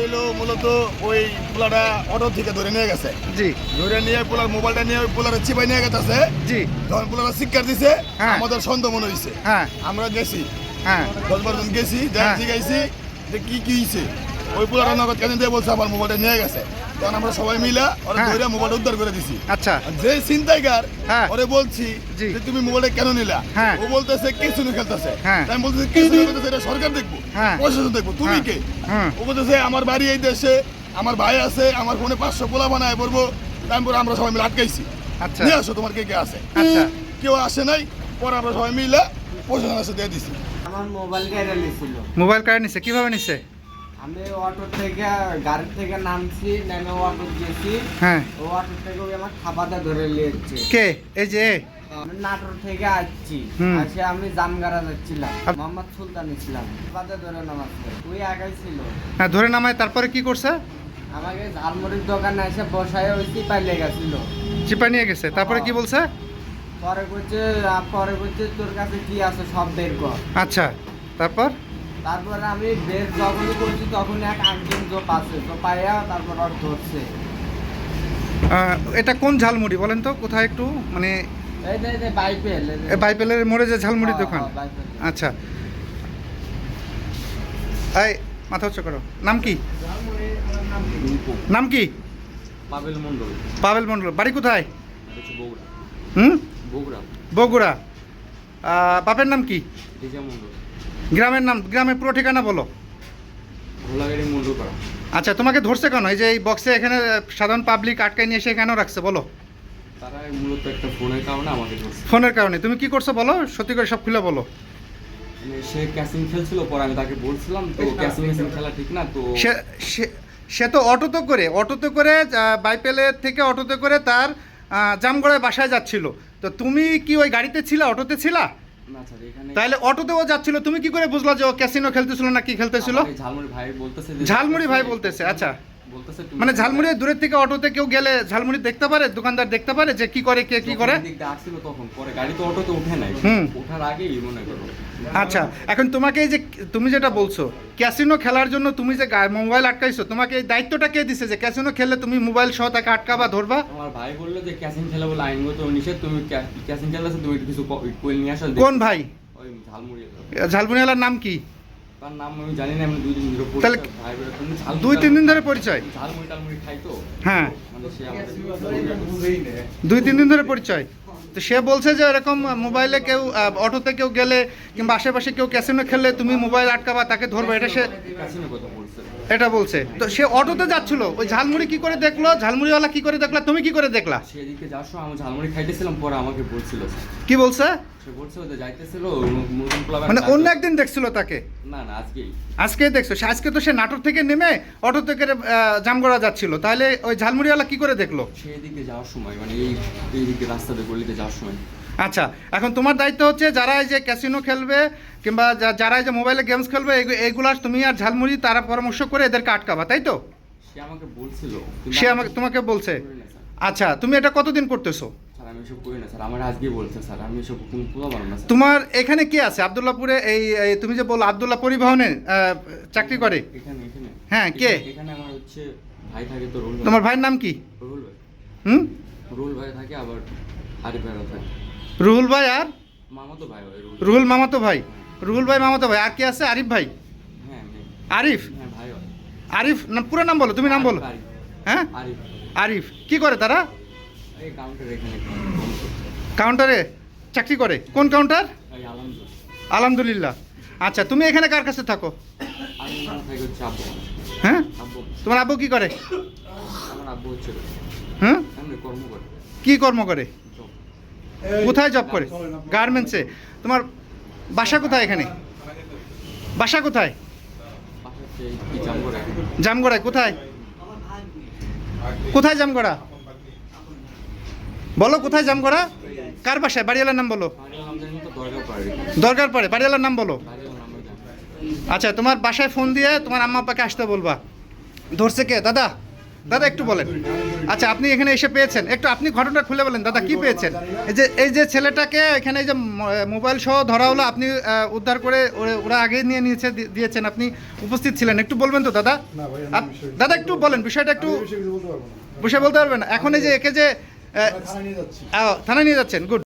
হইল মূলত ওই পোলাটা অটো থেকে ধরে নিয়ে গেছে। জি। ধরে নিয়ে পোলার মোবাইলটা নিয়ে ওই পোলারে চিপাই নিয়ে গেছে জি। যখন পোলারা শিক্ষার দিছে হ্যাঁ। আমাদের সন্দেহ মনে হয়েছে হ্যাঁ। আমরা গেছি। হ্যাঁ। দশ বারজন গেছি হ্যাঁ। যাই যে কি কি হয়েছে ওই কেন দিয়ে বলছে আমার মোবাইলটা নিয়ে গেছে। তখন আমরা সবাই মিলা ওরা হ্যাঁ। ধরে মোবাইলটা উদ্ধার করে দিছি। আচ্ছা। যে চিন্তাইকার হ্যাঁ। ওরে বলছি যে তুমি মোবাইলটা কেন নিলা? হ্যাঁ। ও বলতেছে কিছু না খেলতেছে। আমি বলতেছি কিছু না খেলতেছে? এটা সরকার দেখব। প্রশাসন দেখব। তুমি। কে? ও বলতেছে আমার বাড়ি এই দেশে আমার ভাই আছে আমার ফোনে পাঁচশো পোলা বানায় পড়ব। তারপরে আমরা সবাই মিলে আটকাইছি। আচ্ছা। নিয়ে আসো তোমার কে কে আছে? আচ্ছা। কেউ আসে নাই পরে আমরা সবাই মিলে প্রশাসন আসে দিয়ে দিছি। আমার মোবাইল কেড়ে নিয়েছিল মোবাইল কার্ড নিছে? কীভাবে নিছে? আমি অটো থেকে গাড়ি থেকে নামছি নেমে অটো গেছি। হ্যাঁ। ও অটো থেকে ওই আমার খাপাতে ধরে নিয়েছে। কে? এই যে আমি নাটোর থেকে আসছি। আসে আমি জামগাড়া যাচ্ছিলাম। মোহাম্মদ সুলতান ইসলাম। খাপাতে ধরে নামাচ্ছে। ওই একাই ছিল। হ্যাঁ ধরে নামায় তারপরে কি করছে? আমাকে ঝালমুড়ির দোকানে এসে বসায় ওই চিপাইলে গেছিল। চিপা নিয়ে গেছে। তারপরে কি বলছে? পরে করছে পরে করছে তোর কাছে কি আছে সব বের কর। আচ্ছা তারপর? তারপরে আমি বের যখনই করছি তখন এক আঙ্কিন জোপ আছে তো পাইয়া তারপর ওর ধরছে। এটা কোন ঝালমুড়ি বলেন তো? কোথায় একটু? মানে বাইপেলের মোড়ে যে ঝালমুড়ির হ্যাঁ, দোকান? হ্যাঁ, বাইপেল। আচ্ছা। এই মাথা উচ্চ করো। নাম কি? নাম কি? পাবেল মন্ডল পাবেল মন্ডল বাড়ি কোথায়? বগুড়া। হুম? বগুড়া। বগুড়া। বাপের নাম কি? মন্ডল গ্রামের নাম গ্রামের পুরো ঠিকানা বলো। আচ্ছা তোমাকে ধরছে কেন? এই যে এই বক্সে এখানে সাধারণ পাবলিক আটকায় নিয়ে এসে কেন রাখছে বলো। ফোনের কারণে তুমি কি করছ বলো? সত্যি করে সব খুলে বলো। মানে সে ক্যাসিং খেলছিল পরে আমি তাকে বলছিলাম তো ক্যাসিং খেলা ঠিক না তো সে সে- তো অটোতে করে অটোতে করে বাইপেলের থেকে অটোতে করে তার জামগড়ায় বাসায় যাচ্ছিল। তো তুমি কি ওই গাড়িতে ছিলা অটোতে ছিলা? তাহলে অটোতেও যাচ্ছিল। তুমি কি করে বুঝলা যে ও ক্যাসিনো খেলতেছিল না কি খেলতেছিল? ঝালমুড়ি ভাই বলতেছে ঝালমুড়ি ভাই বলতেছে আচ্ছা। মানে ঝালমুড়ি দূরের থেকে অটোতে কেউ গেলে ঝালমুড়ি দেখতে পারে দোকানদার দেখতে পারে যে কি করে কে কি করে? যখন এদিক দিয়ে আসছিল তখন পরে গাড়ি তো অটোতে উঠে নাই। হুম। ওঠার আগেই মনে করো। আচ্ছা এখন তোমাকে এই যে তুমি যেটা বলছো ক্যাসিনো খেলার জন্য তুমি যে মোবাইল আটকাইছো তোমাকে এই দায়িত্বটা কে দিছে যে ক্যাসিনো খেললে তুমি মোবাইল সহ তাকে আটকাবা ধরবা? আমার ভাই বলল যে ক্যাসিং খেলা বলে আইনগত নিষেধ তুমি ক্যাসিং খেলতেছে তুমি কিছু কোয়েল নিয়ে আসো কোন ভাই? ঝালমুড়ি ঝালমুড়িওয়ালার নাম কি? তার নাম আমি জানি না দুই দিন ধরে। তাহলে- দুই তিন দিন ধরে পরিচয়? খাই তো। হ্যাঁ। মানে দুই তিন দিন ধরে পরিচয়। তো সে বলছে যে এরকম মোবাইলে কেউ অটোতে কেউ গেলে কিংবা আশেপাশে কেউ ক্যাসিনো খেললে তুমি মোবাইল আটকাবা তাকে ধরবে এটা সে এটা বলছে। তো সে অটোতে যাচ্ছিল ওই ঝালমুড়ি কি করে দেখল? ঝালমুড়িওয়ালা কি করে দেখলা? তুমি কি করে দেখলা? সেদিকে যাওয়ার সময় আমি ঝালমুড়ি খাইতেছিলাম পরে আমাকে বলছিল। কি বলছে? সে যে যাইতেছিল মুরগন ক্লাব মানে অন্য একদিন দেখছিল তাকে? না না আজকেই। আজকে দেখছ? সে আজকে তো সে নাটোর থেকে নেমে অটো থেকে জামগড়া যাচ্ছিল। তাহলে ওই ঝালমুড়িওয়ালা কি করে দেখল? সেদিকে যাওয়ার সময় মানে এই এই দিকে রাস্তাতে গলিতে যাওয়ার সময়। আচ্ছা এখন তোমার দায়িত্ব হচ্ছে যারা এই যে ক্যাসিনো খেলবে কিংবা যারা এই যে মোবাইলে গেমস খেলবে এইগুলা তুমি আর ঝালমুড়ি তারা পরামর্শ করে এদেরকে আটকাবা তাই তো? সে আমাকে বলছিল সে আমাকে তোমাকে বলছে। আচ্ছা তুমি এটা কতদিন করতেছো? আমি এসব করি না স্যার। আমার আজকে বলছে স্যার। আমি এসব কোন পারব না স্যার। তোমার এখানে কে আছে? আবদুল্লাপুরে এই এই তুমি যে বলো আবদুল্লাহ পরিবহনে আহ, চাকরি করে। এখানে এখানে। হ্যাঁ, কে? এখানে- এখানে আমার হচ্ছে ভাই থাকে তো রুল তোমার ভাইয়ের নাম কি? রুল ভাই। হুম? রুল ভাই থাকে আবার আরিফ ভাইও থাকে রুহুল ভাই আর? ভাই হয় রুল রুহুল মামাতো ভাই। রুহুল ভাই মামাতো ভাই। আর কে আছে? আরিফ ভাই? হ্যাঁ আমি- আরিফ? হ্যাঁ ভাই হয়। আরিফ না পুরো নাম বলো তুমি নাম বলো। আরিফ, হ্যাঁ? আরিফ। আরিফ। কি করে তারা? কাউন্টার চাকরি করে? কোন কাউন্টার আলহামদুলিল্লাহ। আচ্ছা তুমি এখানে কার কাছে থাকো? আমি আমার থাকে হচ্ছে আব্বু। হ্যাঁ? তোমার আব্বু কি করে? হ্যাঁ? এমনি কর্ম করে। কি কর্ম করে? কোথায় জব করে? গার্মেন্টসে তোমার বাসা কোথায় এখানে? বাসা কোথায়? জামগড়ায়। কোথায়? কোথায় জামগড়া? বলো কোথায় জাম করা? কার বাসায়? বাড়িওয়ালার নাম বলো। দরকার পড়ে। বাড়িওয়ালার নাম বলো। আচ্ছা তোমার বাসায় ফোন দিয়ে তোমার আম্মা আব্বাকে আসতে বলবা। ধরছে কে? দাদা দাদা একটু বলেন। আচ্ছা আপনি এখানে এসে পেয়েছেন। একটু আপনি ঘটনা খুলে বলেন দাদা কি পেয়েছেন? এই যে এই যে ছেলেটাকে এখানে এই যে মোবাইল সহ ধরা হলো আপনি উদ্ধার করে ওরা- আগে নিয়ে নিয়েছে দিয়েছেন আপনি উপস্থিত ছিলেন। একটু বলবেন তো দাদা? দাদা একটু বলেন বিষয়টা একটু বিষয় বলতে পারবেন এখন এই যে একে যে থানায় নিয়ে যাচ্ছেন? গুড